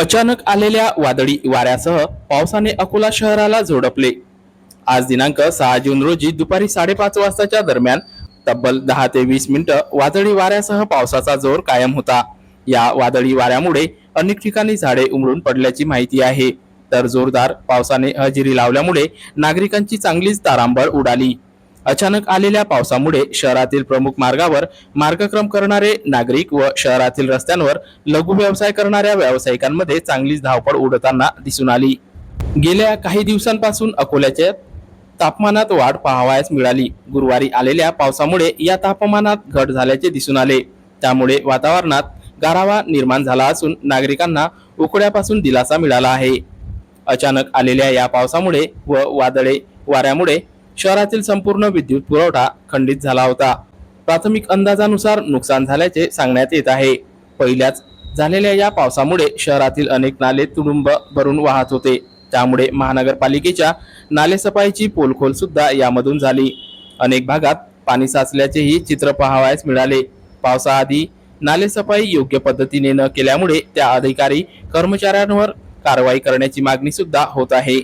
अचानक आलेल्या वादळी वाऱ्यासह पावसाने अकोला शहराला झोडपले. आज दिनांक सहा जून रोजी दुपारी साडेपाच वाजताच्या दरम्यान तब्बल दहा ते वीस मिनिटं वादळी वाऱ्यासह पावसाचा जोर कायम होता. या वादळी वाऱ्यामुळे अनेक ठिकाणी झाडे उमरून पडल्याची माहिती आहे. तर जोरदार पावसाने हजेरी लावल्यामुळे नागरिकांची चांगलीच तारांबळ उडाली. अचानक आलेल्या पावसामुळे शहरातील प्रमुख मार्गावर मार्गक्रम करणारे नागरिक व शहरातील रस्त्यांवर लघु व्यवसाय करणाऱ्या व्यावसायिकांमध्ये चांगलीच धावपळ उडताना दिसून आली. गेल्या काही दिवसांपासून अकोल्याच्या तापमानात वाढ पाहावयास मिळाली. गुरुवारी आलेल्या पावसामुळे या तापमानात घट झाल्याचे दिसून आले. त्यामुळे वातावरणात गारावा निर्माण झाला असून नागरिकांना उकड्यापासून दिलासा मिळाला आहे. अचानक आलेल्या या पावसामुळे व वादळे वाऱ्यामुळे शहरातील संपूर्ण विद्युत पुरवठा खंडित झाला होता. प्राथमिक अंदाजानुसार नुकसान झाल्याचे सांगण्यात येत आहे. पहिल्याच झालेल्या या पावसामुळे शहरातील अनेक नाले तुडुंब भरून वाहत होते. त्यामुळे महानगरपालिकेच्या नालेसफाईची पोलखोल सुद्धा यामधून झाली. अनेक भागात पाणी साचल्याचेही चित्र पाहावयास मिळाले. पावसाआधी नालेसफाई योग्य पद्धतीने न केल्यामुळे त्या अधिकारी कर्मचाऱ्यांवर कारवाई करण्याची मागणी सुद्धा होत आहे.